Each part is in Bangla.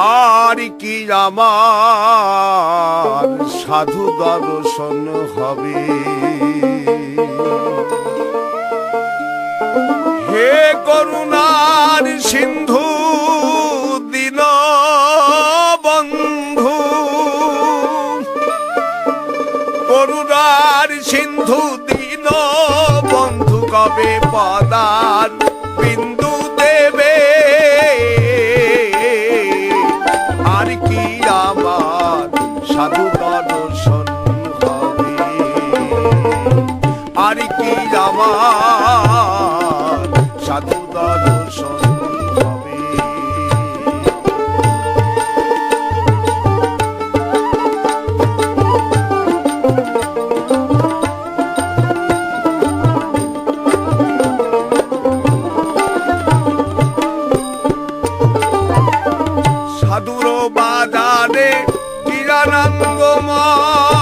আর কি আমার সাধু দর্শন হবে? হে করুণার সিন্ধু দিন বন্ধু করুণার সিন্ধু দিন বন্ধু কবে পদার বিন্দু দেবে? আর কি আমার? সাধু দর্শন আর কি আমার? সাধু দর্শন চিরানন্দময়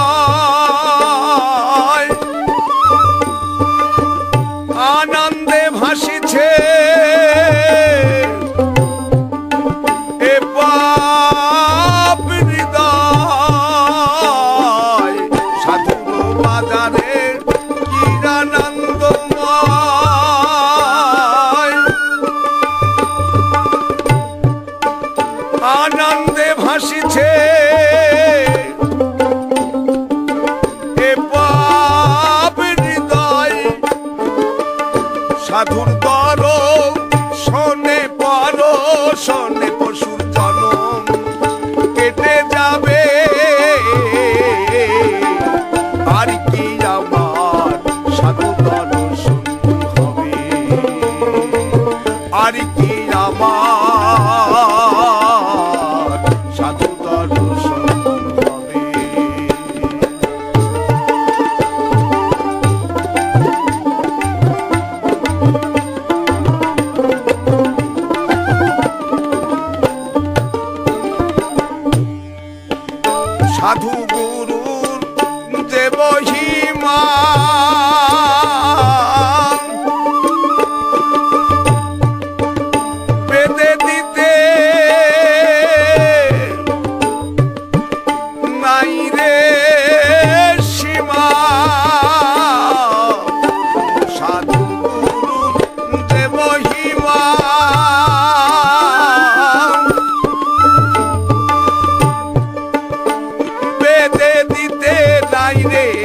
আর কি আমার? সাধু দর্শন সাধু গুরুর যে রে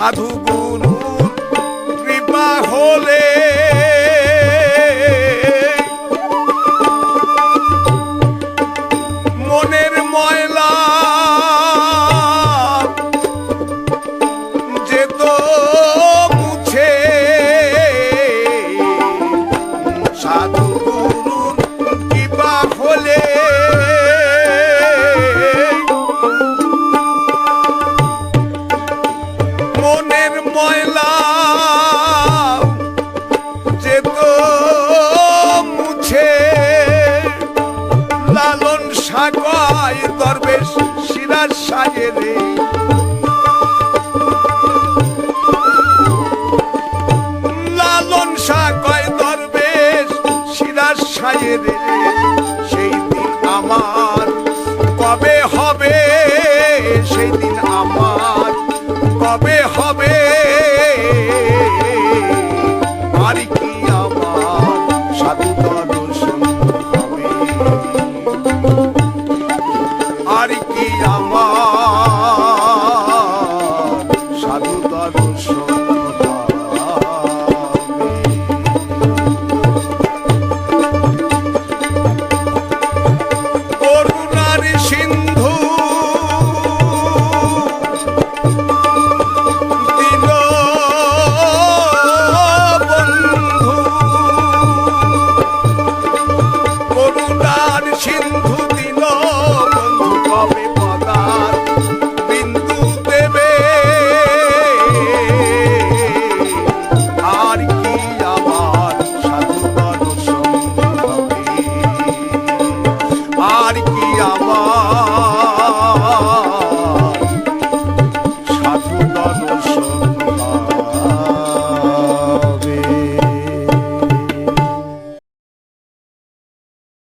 সাধু গুরু কৃপা হলে। মনের ময়লা যে তো মুছে। সাধু সিরাজ সাজে রে। লালন সাগয় দরবেশ সিরাজ সাজে রে।